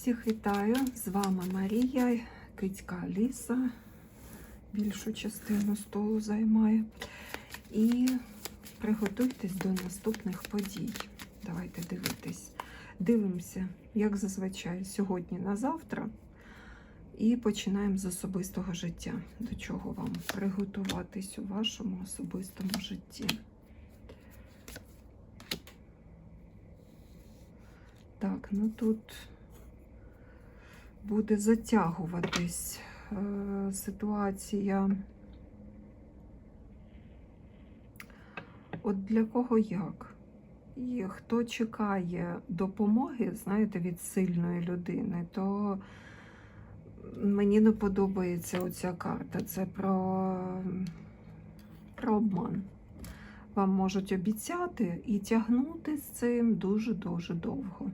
Всіх вітаю! З вами Марія, кицька Аліса. Більшу частину столу займає. І приготуйтесь до наступних подій. Давайте дивитись. Дивимося, як зазвичай, сьогодні на завтра. І починаємо з особистого життя. До чого вам приготуватись у вашому особистому житті. Так, ну тут буде затягуватись е, ситуація. От для кого як? І хто чекає допомоги, знаєте, від сильної людини, то мені не подобається оця карта. Це про, про обман. Вам можуть обіцяти і тягнути з цим дуже-дуже довго.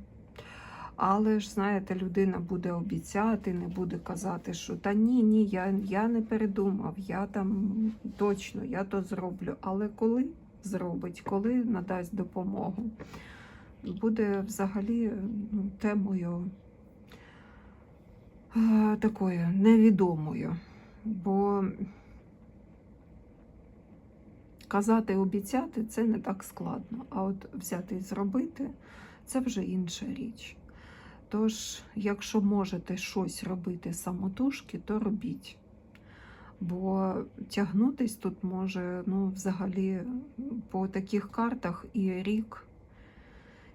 Але ж, знаєте, людина буде обіцяти, не буде казати, що та ні, ні, я, я не передумав, я там точно, я то зроблю. Але коли зробить, коли надасть допомогу, буде взагалі ну, темою е, такою невідомою. Бо казати, обіцяти це не так складно. А от взяти і зробити це вже інша річ. Тож, якщо можете щось робити самотужки, то робіть. Бо тягнутись тут може, ну, взагалі, по таких картах і рік,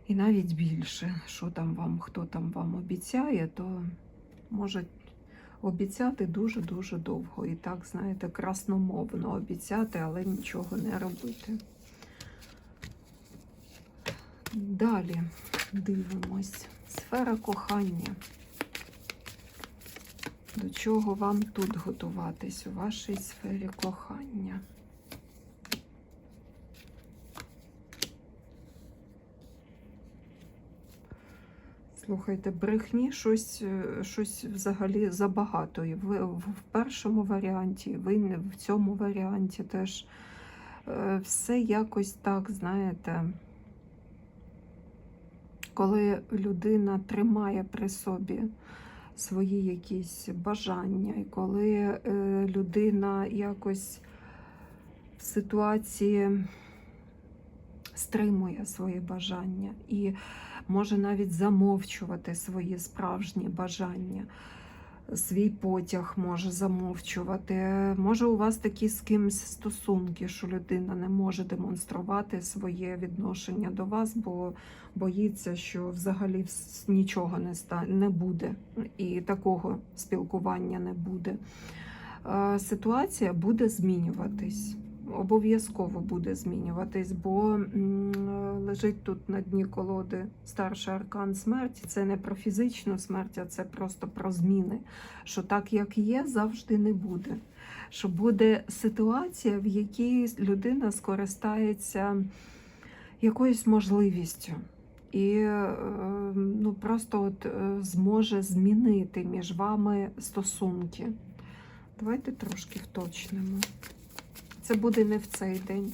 і навіть більше. Що там вам, хто там вам обіцяє, то може обіцяти дуже-дуже довго. І так, знаєте, красномовно обіцяти, але нічого не робити. Далі дивимось. Сфера кохання. До чого вам тут готуватись у вашій сфері кохання? Слухайте, брехні щось, е, щось взагалі забагато. І ви в першому варіанті, ви в цьому варіанті теж е, все якось так, знаєте, коли людина тримає при собі свої якісь бажання, і коли е, людина якось в ситуації стримує свої бажання і може навіть замовчувати свої справжні бажання, свій потяг може замовчувати. Може, у вас такі з кимось стосунки, що людина не може демонструвати своє відношення до вас, бо боїться, що взагалі нічого не, ста... не буде, і такого спілкування не буде. Е, Ситуація буде змінюватись. Обов'язково буде змінюватись, бо лежить тут на дні колоди старший аркан смерті. Це не про фізичну смерть, а це просто про зміни. Що так, як є, завжди не буде. Що буде ситуація, в якій людина скористається якоюсь можливістю. І е, ну, просто от, е, зможе змінити між вами стосунки. Давайте трошки вточнимо. Це буде не в цей день,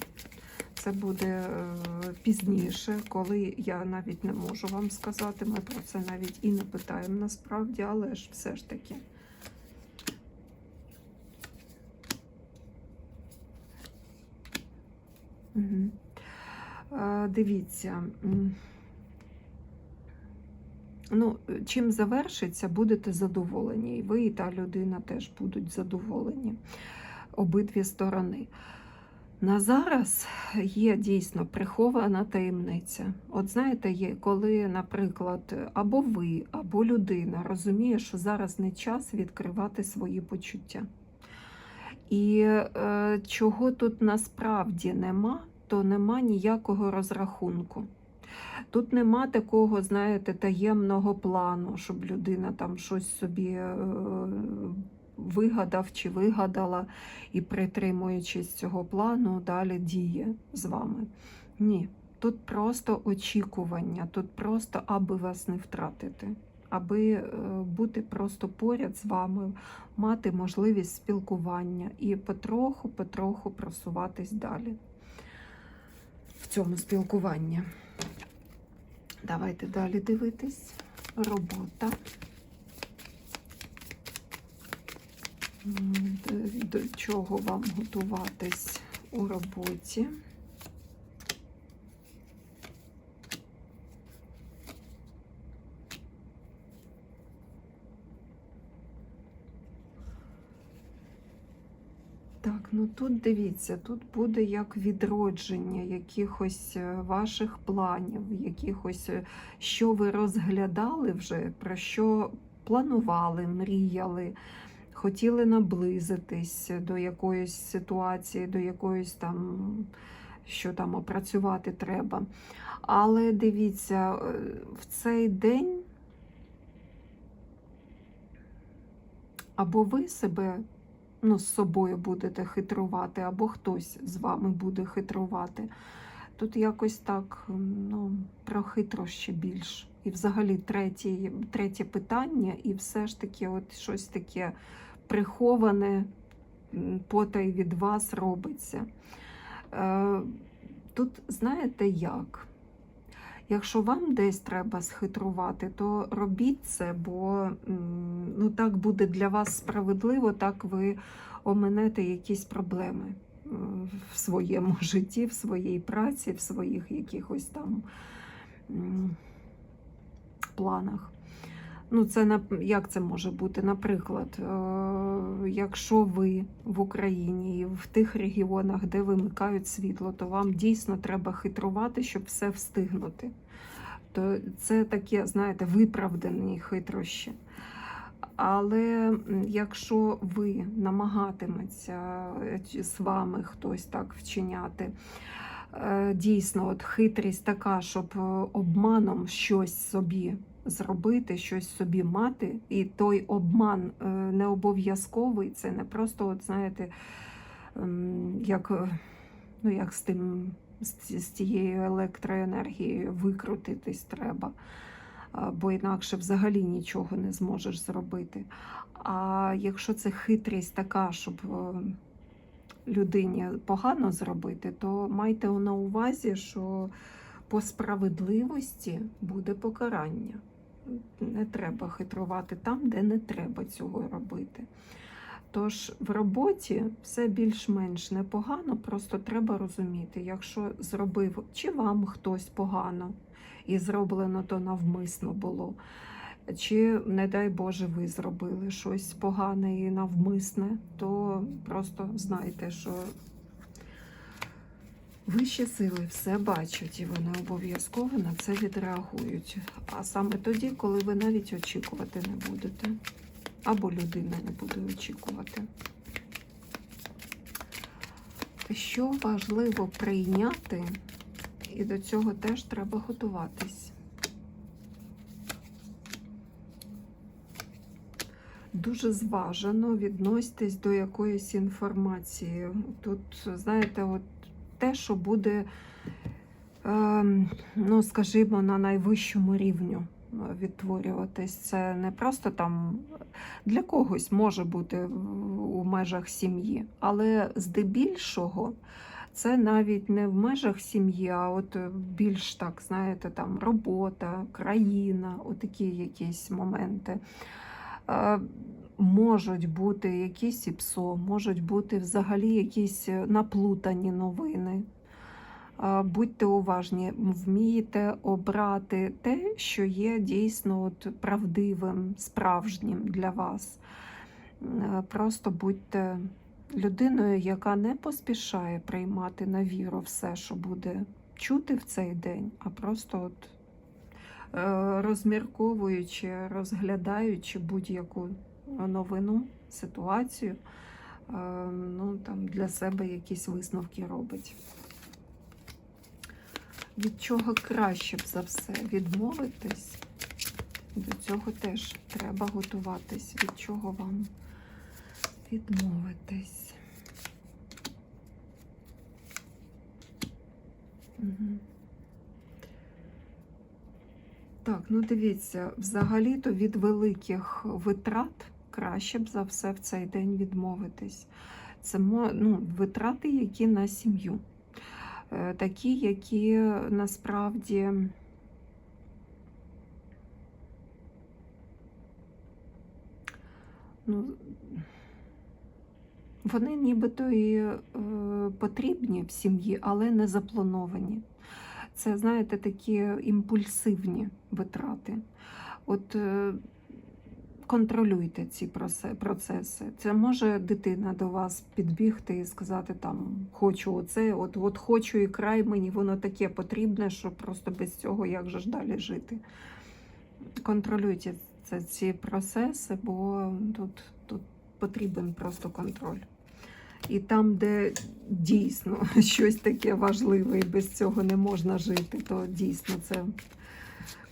це буде е, пізніше, коли я навіть не можу вам сказати. Ми про це навіть і не питаємо насправді, але ж все ж таки. Е, дивіться. Ну, чим завершиться, будете задоволені. І ви, і та людина теж будуть задоволені. Обидві сторони. На зараз є дійсно прихована таємниця. От знаєте, є, коли, наприклад, або ви, або людина розуміє, що зараз не час відкривати свої почуття. І е, чого тут насправді нема, то нема ніякого розрахунку. Тут нема такого, знаєте, таємного плану, щоб людина там щось собі е, вигадав чи вигадала і, притримуючись цього плану, далі діє з вами. Ні, тут просто очікування, тут просто аби вас не втратити, аби е, бути просто поряд з вами, мати можливість спілкування і потроху-потроху просуватись далі в цьому спілкуванні. Давайте далі дивитись. робота. До, чого вам готуватись у роботі? Так, ну тут дивіться, тут буде як відродження якихось е, ваших планів, якихось, е, що ви розглядали вже, про що планували, мріяли, хотіли наблизитись до якоїсь ситуації, до якоїсь там, що там опрацювати треба. Але дивіться, е, в цей день або ви себе ну, з собою будете хитрувати, або хтось з вами буде хитрувати. Тут якось так ну, про хитрощі більш. І взагалі третє, третє питання, і все ж таки от щось таке приховане потай від вас робиться. Е, Тут знаєте як? Якщо вам десь треба схитрувати, то робіть це, бо ну, так буде для вас справедливо, так ви оминете якісь проблеми в своєму житті, в своїй праці, в своїх якихось там планах. Ну, це нап- як це може бути? Наприклад, е, якщо ви в Україні в тих регіонах, де вимикають світло, то вам дійсно треба хитрувати, щоб все встигнути. То це таке, знаєте, виправдані хитрощі. Але якщо ви намагатиметься е, з вами хтось так вчиняти, е, дійсно, от хитрість така, щоб обманом щось собі зробити, щось собі мати, і той обман е, не обов'язковий, це не просто, от знаєте, ем, як, е, ну, як з тим. З з електроенергією викрутитись треба, бо інакше взагалі нічого не зможеш зробити. А якщо це хитрість така, щоб е, людині погано зробити, то майте на увазі, що по справедливості буде покарання. Не треба хитрувати там, де не треба цього робити. Тож в роботі все більш-менш непогано, просто треба розуміти, якщо зробив чи вам хтось погано і зроблено то навмисно було, чи, не дай Боже, ви зробили щось погане і навмисне, то просто знайте, що вищі сили все бачать і вони обов'язково на це відреагують. А саме тоді, коли ви навіть очікувати не будете або людина не буде очікувати. Що важливо прийняти, і до цього теж треба готуватись. Дуже зважено відноситесь до якоїсь інформації. Тут, знаєте, от те, що буде, ем, ну, скажімо, на найвищому рівню е, відтворюватись. Це не просто там для когось може бути у межах сім'ї, але здебільшого це навіть не в межах сім'ї, а от е, більш так, знаєте, там робота, країна, отакі якісь моменти. Можуть бути якісь ІПСО, можуть бути взагалі якісь е, наплутані новини. Будьте уважні, вмієте обрати те, що є дійсно от правдивим, справжнім для вас. Е, Просто будьте людиною, яка не поспішає приймати на віру все, що буде чути в цей день, а просто от е, розмірковуючи, розглядаючи будь-яку новину, ситуацію, е, ну, там, для себе якісь висновки робить. Від чого краще б за все відмовитись, до цього теж треба готуватись. Від чого вам відмовитись? Угу. Так, ну дивіться, взагалі-то від великих витрат краще б за все в цей день відмовитись. Це ну, витрати, які на сім'ю. Е, такі, які насправді. ну, Вони нібито і е, потрібні в сім'ї, але не заплановані. Це, знаєте, такі імпульсивні витрати. От е, контролюйте ці процеси. Це може дитина до вас підбігти і сказати там хочу оце, от, от хочу і край мені, воно таке потрібне, що просто без цього як же ж далі жити. Контролюйте це, ці процеси, бо тут, тут потрібен просто контроль. І там, де дійсно щось таке важливе, і без цього не можна жити, то дійсно це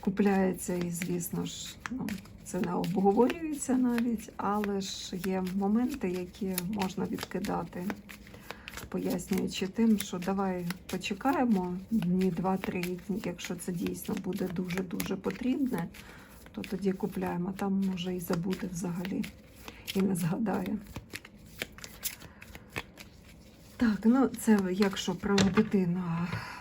купляється і, звісно ж, ну, це не обговорюється навіть, але ж є моменти, які можна відкидати, пояснюючи тим, що давай почекаємо дні, два-три, якщо це дійсно буде дуже-дуже потрібне, то тоді купляємо, а там може і забути взагалі і не згадає. Так, ну це якщо про дитину.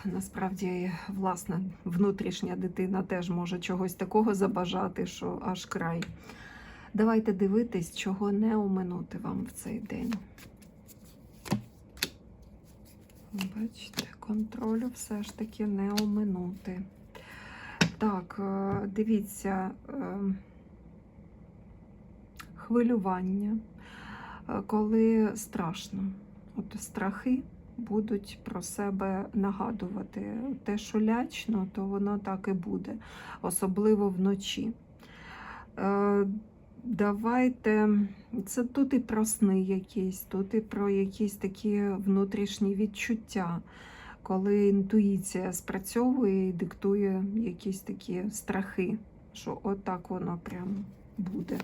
Насправді, власна внутрішня дитина теж може чогось такого забажати, що аж край. Давайте дивитись, чого не оминути вам в цей день. Бачите, контролю все ж таки не оминути. Так, е, дивіться, е, хвилювання, е, коли страшно. От страхи будуть про себе нагадувати. Те, що лячно, то воно так і буде, особливо вночі. Е, Давайте, це тут і про сни якісь, тут і про якісь такі внутрішні відчуття, коли інтуїція спрацьовує і диктує якісь такі страхи, що отак воно прям буде.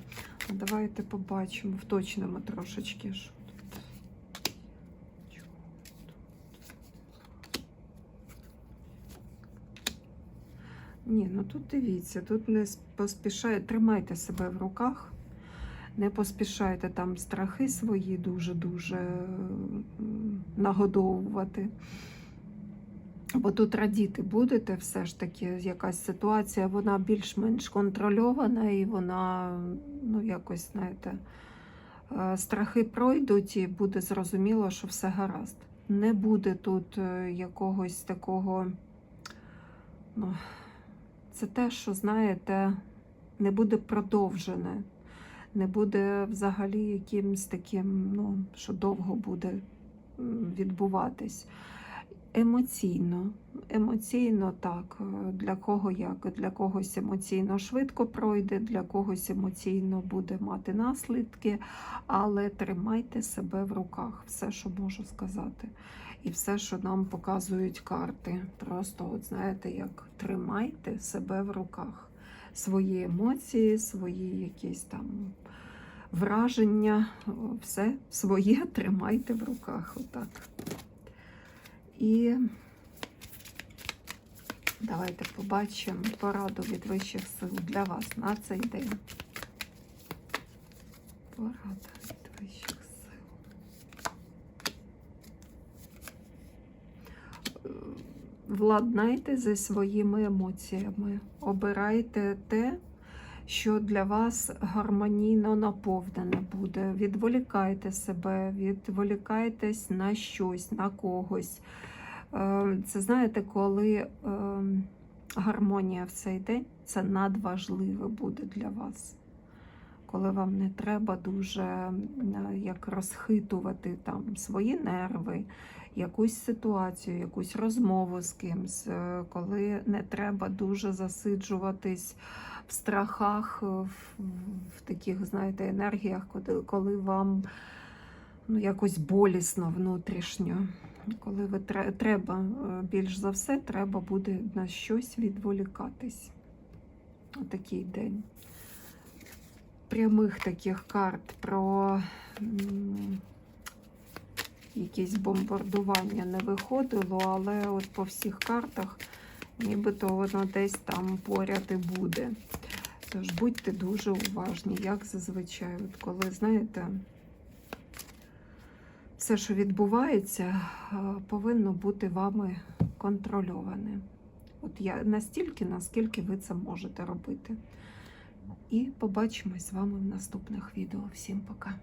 Давайте побачимо, вточнимо трошечки. Що тут. Чого тут? Ні, ну тут дивіться, тут не поспішайте, тримайте себе в руках, не поспішайте там страхи свої дуже-дуже нагодовувати. Бо тут радіти будете все ж таки, якась ситуація, вона більш-менш контрольована і вона, ну, якось, знаєте, е, страхи пройдуть і буде зрозуміло, що все гаразд. Не буде тут е, якогось такого, ну, це те, що, знаєте, не буде продовжене, не буде взагалі якимось таким, ну, що довго буде відбуватись. Емоційно, емоційно так, е, для кого як, для когось емоційно швидко пройде, для когось емоційно буде мати наслідки, але тримайте себе в руках, все, що можу сказати. І все, що нам показують карти. Просто, от знаєте, як тримайте себе в руках. Свої емоції, свої якісь там враження, все своє тримайте в руках. Отак. І давайте побачимо пораду від вищих сил для вас на цей день. Порада від вищих сил. Е, Владнайте зі своїми емоціями. Обирайте те, що для вас гармонійно наповнене буде. Відволікайте себе, відволікайтесь на щось, на когось. Е, Це знаєте, коли е, гармонія в цей день це надважливе буде для вас. Коли вам не треба дуже е, як розхитувати там свої нерви, якусь ситуацію, якусь розмову з кимсь, е, коли не треба дуже засиджуватись в страхах, е, в, в таких, знаєте, енергіях, коли, коли вам ну, якось болісно внутрішньо. Коли ви треба е, більш за все, треба буде на щось відволікатись. Отакий день. Прямих таких карт про м, якісь бомбардування не виходило, але от по всіх картах нібито воно десь там поряд і буде. Тож будьте дуже уважні, як зазвичай, от коли знаєте, все, що відбувається, е, повинно бути вами контрольоване. От я настільки, наскільки ви це можете робити. І побачимось з вами в наступних відео. Всім пока!